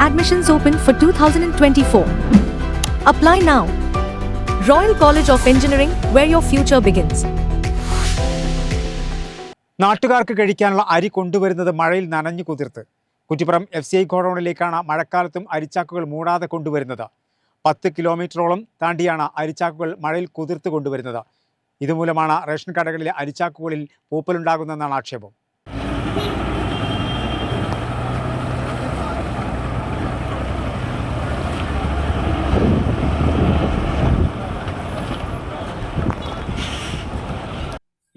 Admissions open for 2024. Apply now. Royal College of Engineering, where your future begins. നാട്ടുകാർക്ക് കഴിക്കാനുള്ള അരി കൊണ്ടുവരുന്നത് മഴയിൽ നനഞ്ഞു കുതിർത്ത് കുറ്റിപ്പുറം എഫ് സി ഐ ഗോഡൌണിലേക്കാണ് മഴക്കാലത്തും അരിച്ചാക്കുകൾ മൂടാതെ കൊണ്ടുവരുന്നത് പത്ത് കിലോമീറ്ററോളം താണ്ടിയാണ് അരിച്ചാക്കുകൾ മഴയിൽ കുതിർത്ത് കൊണ്ടുവരുന്നത് ഇതുമൂലമാണ് റേഷൻ കടകളിലെ അരിച്ചാക്കുകളിൽ പൂപ്പലുണ്ടാകുന്നതെന്നാണ് ആക്ഷേപം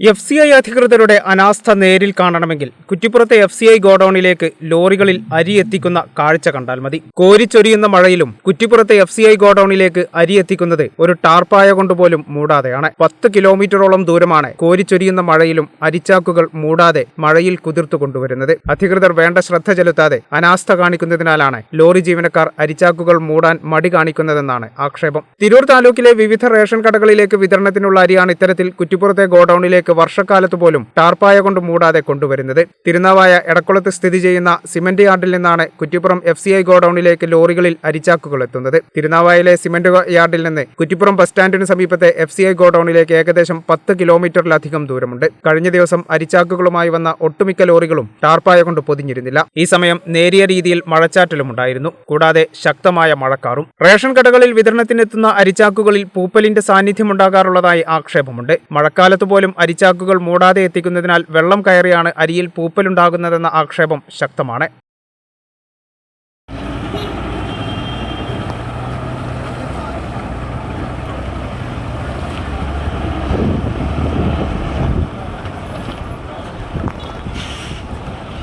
എഫ് സി ഐ അധികൃതരുടെ അനാസ്ഥ നേരിൽ കാണണമെങ്കിൽ കുറ്റിപ്പുറത്തെ എഫ് സി ഐ ഗോഡൌണിലേക്ക് ലോറികളിൽ അരി എത്തിക്കുന്ന കാഴ്ച കണ്ടാൽ മതി. കോരിച്ചൊരിയുന്ന മഴയിലും കുറ്റിപ്പുറത്തെ എഫ് സി ഐ ഗോഡൌണിലേക്ക് അരി എത്തിക്കുന്നത് ഒരു ടാർപ്പായ കൊണ്ടുപോലും മൂടാതെയാണ്. പത്ത് കിലോമീറ്ററോളം ദൂരമാണ് കോരിച്ചൊരിയുന്ന മഴയിലും അരിച്ചാക്കുകൾ മൂടാതെ മഴയിൽ കുതിർത്തു കൊണ്ടുവരുന്നത്. അധികൃതർ വേണ്ട ശ്രദ്ധ ചെലുത്താതെ അനാസ്ഥ കാണിക്കുന്നതിനാലാണ് ലോറി ജീവനക്കാർ അരിച്ചാക്കുകൾ മൂടാൻ മടി കാണിക്കുന്നതെന്നാണ് ആക്ഷേപം. തിരൂർ താലൂക്കിലെ വിവിധ റേഷൻ കടകളിലേക്ക് വിതരണത്തിനുള്ള അരിയാണ് ഇത്തരത്തിൽ കുറ്റിപ്പുറത്തെ ഗോഡൌണിലേക്ക് വർഷക്കാലത്ത് പോലും ടാർപ്പായ കൊണ്ട് മൂടാതെ കൊണ്ടുവരുന്നത്. തിരുനാവായ എടക്കുളത്ത് സ്ഥിതി ചെയ്യുന്ന സിമന്റ് യാർഡിൽ നിന്നാണ് കുറ്റിപ്പുറം എഫ് സി ഐ ഗോഡൌണിലേക്ക് ലോറികളിൽ അരിച്ചാക്കുകൾ എത്തുന്നത്. തിരുനാവായയിലെ സിമന്റ് യാർഡിൽ നിന്ന് കുറ്റിപ്പുറം ബസ് സ്റ്റാൻഡിന് സമീപത്തെ എഫ് സി ഐ ഗോഡൌണിലേക്ക് ഏകദേശം പത്ത് കിലോമീറ്ററിലധികം ദൂരമുണ്ട്. കഴിഞ്ഞ ദിവസം അരിച്ചാക്കുകളുമായി വന്ന ഒട്ടുമിക്ക ലോറികളും ടാർപ്പായ കൊണ്ട് പൊതിഞ്ഞിരുന്നില്ല. ഈ സമയം നേരിയ രീതിയിൽ മഴച്ചാറ്റലും ഉണ്ടായിരുന്നു. കൂടാതെ ശക്തമായ മഴക്കാറും. റേഷൻ കടകളിൽ വിതരണത്തിനെത്തുന്ന അരിച്ചാക്കുകളിൽ പൂപ്പലിന്റെ സാന്നിധ്യം സാന്നിധ്യമുണ്ടാകാറുള്ളതായി ആക്ഷേപമുണ്ട്. മഴക്കാലത്ത് പോലും അരിച്ചാക്കുകൾ മൂടാതെ എത്തിക്കുന്നതിനാൽ വെള്ളം കയറിയാണ് അരിയിൽ പൂപ്പലുണ്ടാകുന്നതെന്ന ആക്ഷേപം ശക്തമാണ്